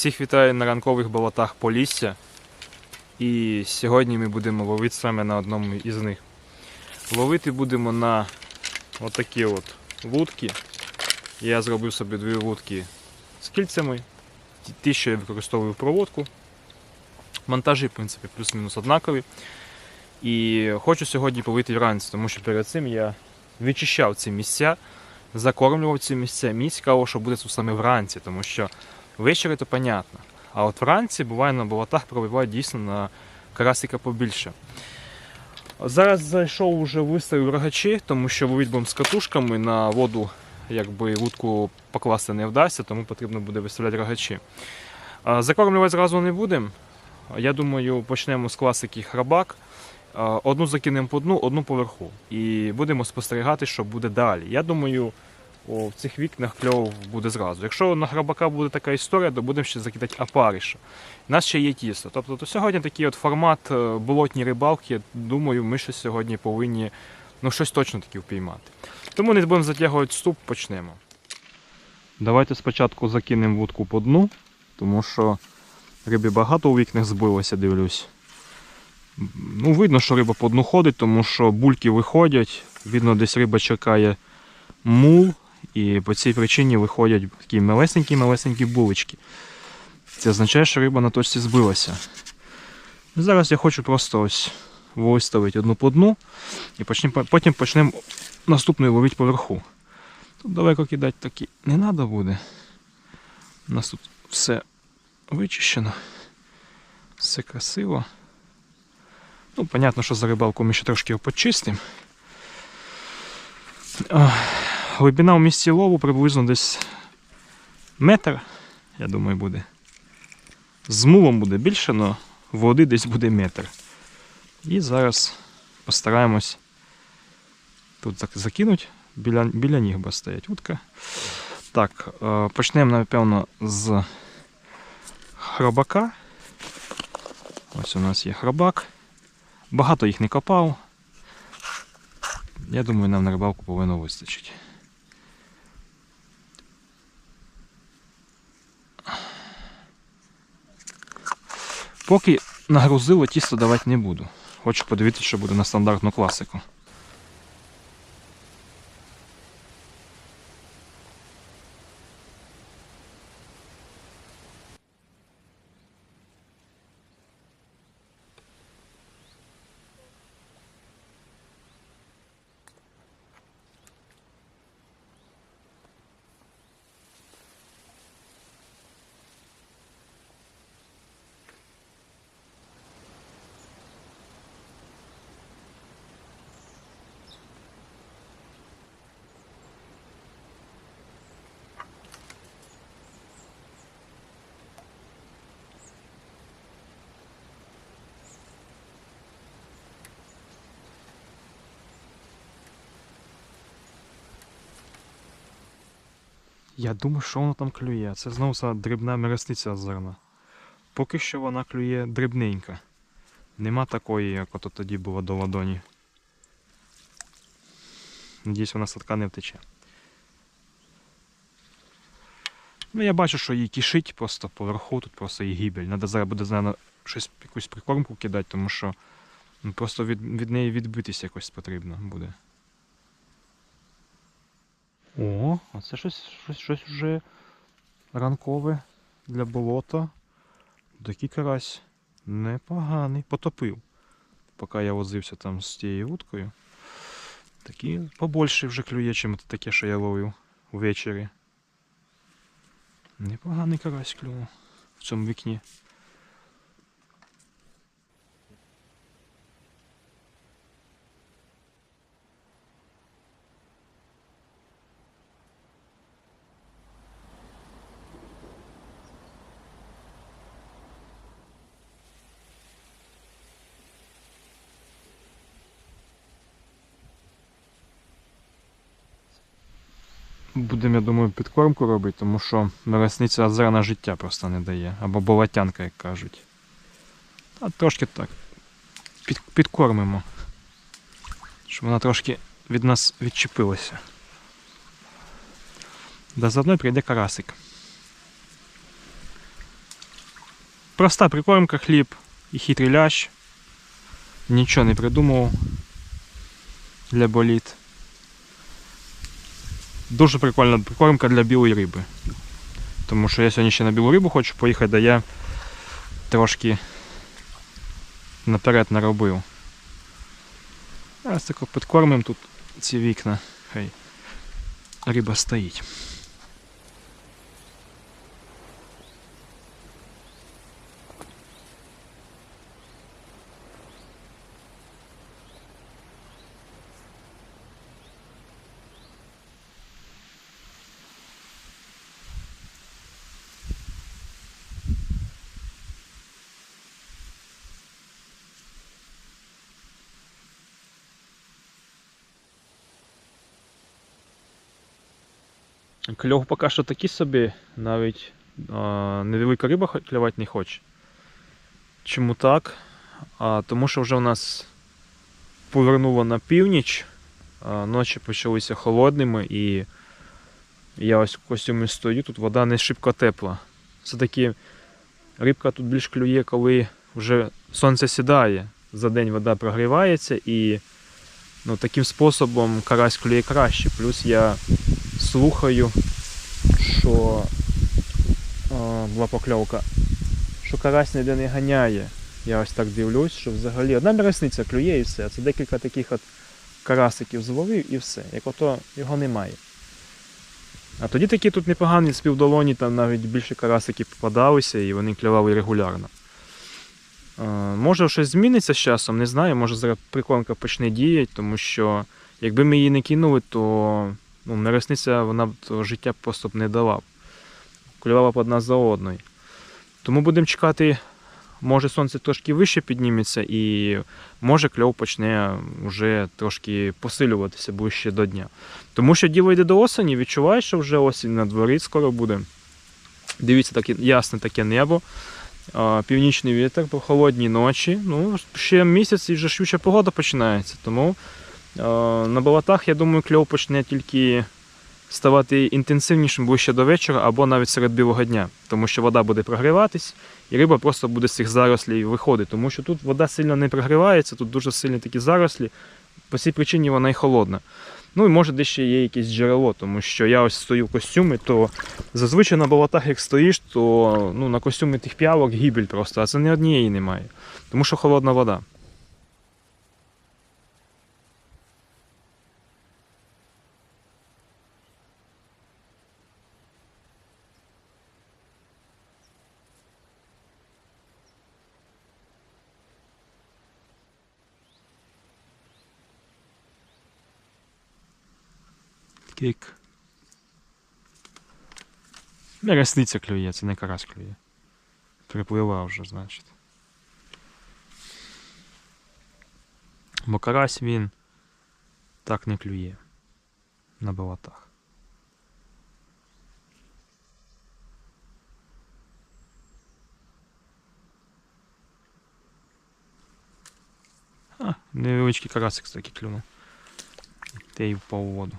Всіх вітаю на ранкових болотах Полісся. І сьогодні ми будемо ловити саме на одному із них. Ловити будемо на отакі от вудки. Я зробив собі дві вудки з кільцями. Ті- що я використовую в проводку. Монтажі, в принципі, плюс-мінус однакові. І хочу сьогодні половити вранці, тому що перед цим я відчищав ці місця, закормлював ці місця. Мені цікаво, що буде тут саме вранці, тому що ввечері то понятно. А от вранці буває на болотах пробивають дійсно на карасика побільше. Зараз зайшов уже виставив рогачі, тому що ловити з катушками на воду, якби вудку покласти не вдасться, тому потрібно буде виставляти рогачі. Закормлювати зразу не будемо. Я думаю, почнемо з класики храбак. Одну закинемо по дну, одну поверху. І будемо спостерігати, що буде далі. Я думаю, о, в цих вікнах кльов буде зразу. Якщо на храбака буде така історія, то будемо ще закидати апариша. У нас ще є тісто. Тобто то сьогодні такий от формат е, болотні рибалки. Думаю, ми ще сьогодні повинні ну, щось точно таки впіймати. Тому не будемо затягувати вступ, почнемо. Давайте спочатку закинемо вудку по дну, тому що риби багато у вікнах збилося, дивлюсь. Ну, видно, що риба по дну ходить, тому що бульки виходять. Видно, десь риба чекає мул, і по цій причині виходять такі малесенькі-малесенькі булочки. Це означає, що риба на точці збилася. Зараз я хочу просто ось виставити одну по дну і потім почнемо наступною ловити поверху. Тут далеко кидати такі не треба буде. У нас тут все вичищено, все красиво. Ну, понятно, що за рибалку ми ще трошки його почистимо. Глибина в місці лову приблизно десь метр, я думаю, буде. З мулом буде більше, але води десь буде метр. І зараз постараємось тут зак- закинути. Біля, біля ніг буде стоять утка. Так, е, почнемо, напевно, з хробака. Ось у нас є хробак. Багато їх не копав. Я думаю, нам на рибалку повинно вистачити. Поки нагрузило, тісто давати не буду. Хочу подивитися, що буде на стандартну класику. Я думаю, що воно там клює. Це знову ця дрібна мересниця озерна. Поки що вона клює дрібненька. Нема такої, як ото тоді було до ладоні. Надіюсь, вона садка не втече. Ну, я бачу, що її кишить просто поверху, тут просто її гібель. Надо зараз буде, знаю, щось якусь прикормку кидати, тому що ну, просто від, від неї відбитися якось потрібно буде. О, а це щось, щось, щось вже ранкове для болота. Такий карась непоганий. Потопив. Поки я возився там з тією вудкою. Такий побольше вже клює, чим таке, що я ловив ввечері. Непоганий карась клюнув в цьому вікні. Будемо, я думаю, підкормку робити, тому що вересниця озерна життя просто не дає. Або болотянка, як кажуть. А трошки так. Під, підкормимо. Щоб вона трошки від нас відчепилася. Да заодно прийде карасик. проста прикормка, хліб і хитрий лящ. Нічого не придумував для боліт. Дуже прикольна прикормка для білої риби. Тому що я сьогодні ще на білу рибу хочу поїхати, де я трошки наперед наробив. Зараз так підкормимо тут ці вікна. Хай риба стоїть. Кльов поки що такий собі, навіть а, невелика риба клювати не хоче. Чому так? А, тому що вже у нас повернуло на північ, а, ночі почалися холодними і я ось костюмі стою, тут вода не шибко тепла. Все-таки рибка тут більш клює, коли вже сонце сідає, за день вода прогрівається і ну, таким способом карась клює краще. Плюс я слухаю, що була покльовка, що карась ніде не ганяє. Я ось так дивлюсь, що взагалі одна міресниця клює і все. Це декілька таких от карасиків зловив і все. Як ото його немає. А тоді такі тут непогані співдолоні, там навіть більше карасиків попадалися і вони клювали регулярно. Може щось зміниться з часом, не знаю, може зараз прикормка почне діяти, тому що якби ми її не кинули, то ну, нересниця вона б життя просто б не дала. Клювала б одна за одною. Тому будемо чекати, може сонце трошки вище підніметься і може кльов почне вже трошки посилюватися ближче до дня. Тому що діло йде до осені, відчуваєш, що вже осінь на дворі скоро буде. Дивіться, таке ясне таке небо. Північний вітер, холодні ночі. Ну, ще місяць і вже швидше погода починається. Тому На болотах, я думаю, кльов почне тільки ставати інтенсивнішим ближче до вечора або навіть серед білого дня, тому що вода буде прогріватись, і риба просто буде з цих зарослів виходити. Тому що тут вода сильно не прогрівається, тут дуже сильні такі зарослі. По цій причині вона й холодна. Ну і може десь ще є якесь джерело, тому що я ось стою в костюмі, то зазвичай на болотах, як стоїш, то ну, на костюмі тих п'явок гібель просто, а це ні однієї немає. Тому що холодна вода. Кик. Не ресниця клює, це не карась клює. Приплила вже, значить. Бо карась він так не клює на болотах. А, невеличкий карасик таки клюнув. Та й впав у воду.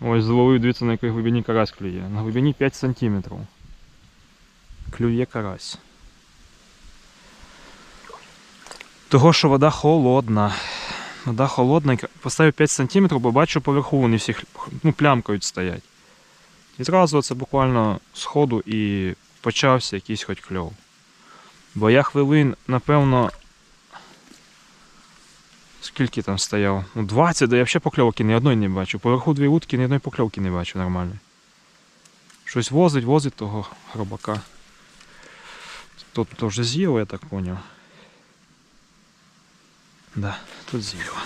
Ось зловив, дивіться, на якій глибині карась клює. На глибині 5 см. Клює карась. Того, що вода холодна. Вода холодна. Поставив 5 см, бо бачу поверху вони всі ну, плямкають стоять. І зразу це буквально з ходу і почався якийсь хоч кльов. Бо я хвилин, напевно. Скільки там стояв? Ну 20, да я взагалі покльовки ні одної не бачу. Поверху дві утки, ні одної покльовки не бачу нормально. Щось возить, возить того гробака. Тут то вже з'їло, я так зрозумів. Да, тут з'їв.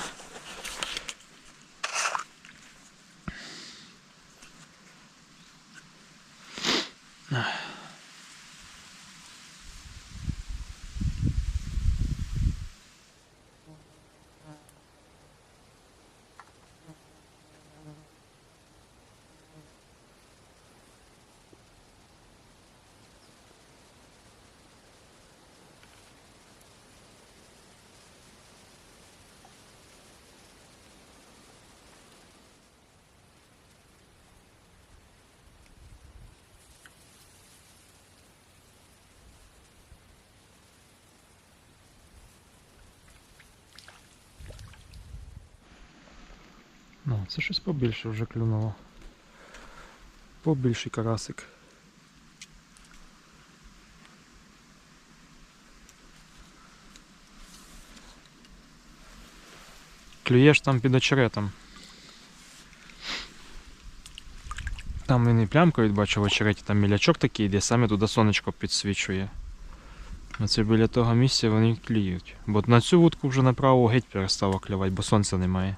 Ну, це щось побільше вже клюнуло. Побільший карасик. Клюєш там під очеретом. Там він і плямкою бачу в очереті, там мілячок такий, де саме туди сонечко підсвічує. Оце біля того місця вони клюють. Бо на цю вудку вже направо геть перестало клювати, бо сонця немає.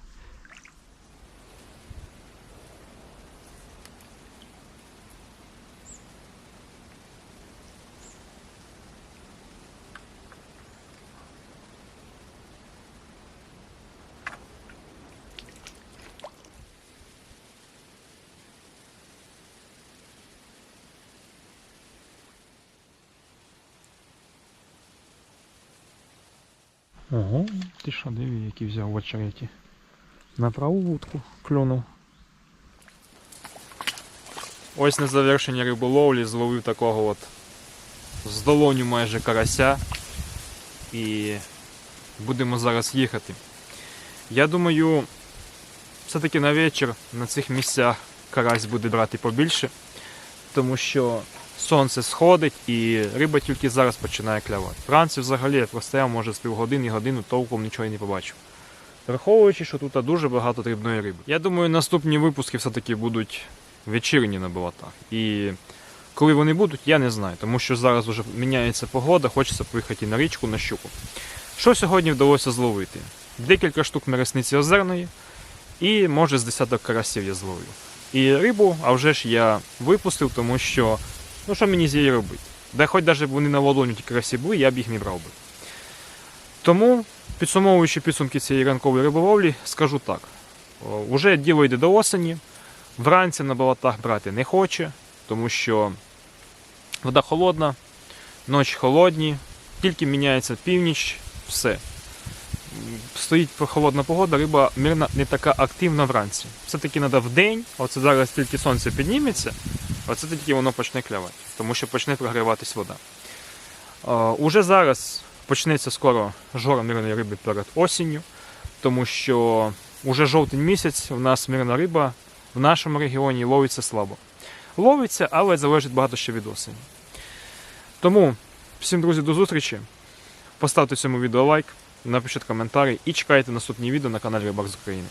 Ого, ти що, диви, який взяв в очереті. На праву вудку клюнув. Ось на завершення риболовлі зловив такого от з долоню майже карася. І будемо зараз їхати. Я думаю, все-таки на вечір на цих місцях карась буде брати побільше, тому що сонце сходить і риба тільки зараз починає клявати. Вранці взагалі я простояв, може, з півгодини, годину толком нічого і не побачив. Враховуючи, що тут дуже багато дрібної риби. Я думаю, наступні випуски все-таки будуть вечірні на болотах. І коли вони будуть, я не знаю, тому що зараз вже міняється погода, хочеться поїхати на річку на щуку. Що сьогодні вдалося зловити? Декілька штук мересниці озерної і може з десяток карасів я зловив. І рибу, а вже ж я випустив, тому що ну що мені з її робити? Да хоч навіть вони на ладоні ті карасі були, я б їх не брав би. Тому, підсумовуючи підсумки цієї ранкової риболовлі, скажу так: уже діло йде до осені. Вранці на болотах брати не хоче, тому що вода холодна, ночі холодні, тільки міняється північ, все. Стоїть холодна погода, риба мирна не така активна вранці. Все-таки треба в день, оце зараз тільки сонце підніметься, оце тоді воно почне клявати, тому що почне прогріватись вода. Уже зараз почнеться скоро жора мирної риби перед осінню, тому що уже жовтень місяць у нас мирна риба в нашому регіоні ловиться слабо. Ловиться, але залежить багато ще від осені. Тому всім друзі, до зустрічі. Поставте цьому відео лайк, напишіть коментарі і чекайте наступні відео на каналі Рибак з України.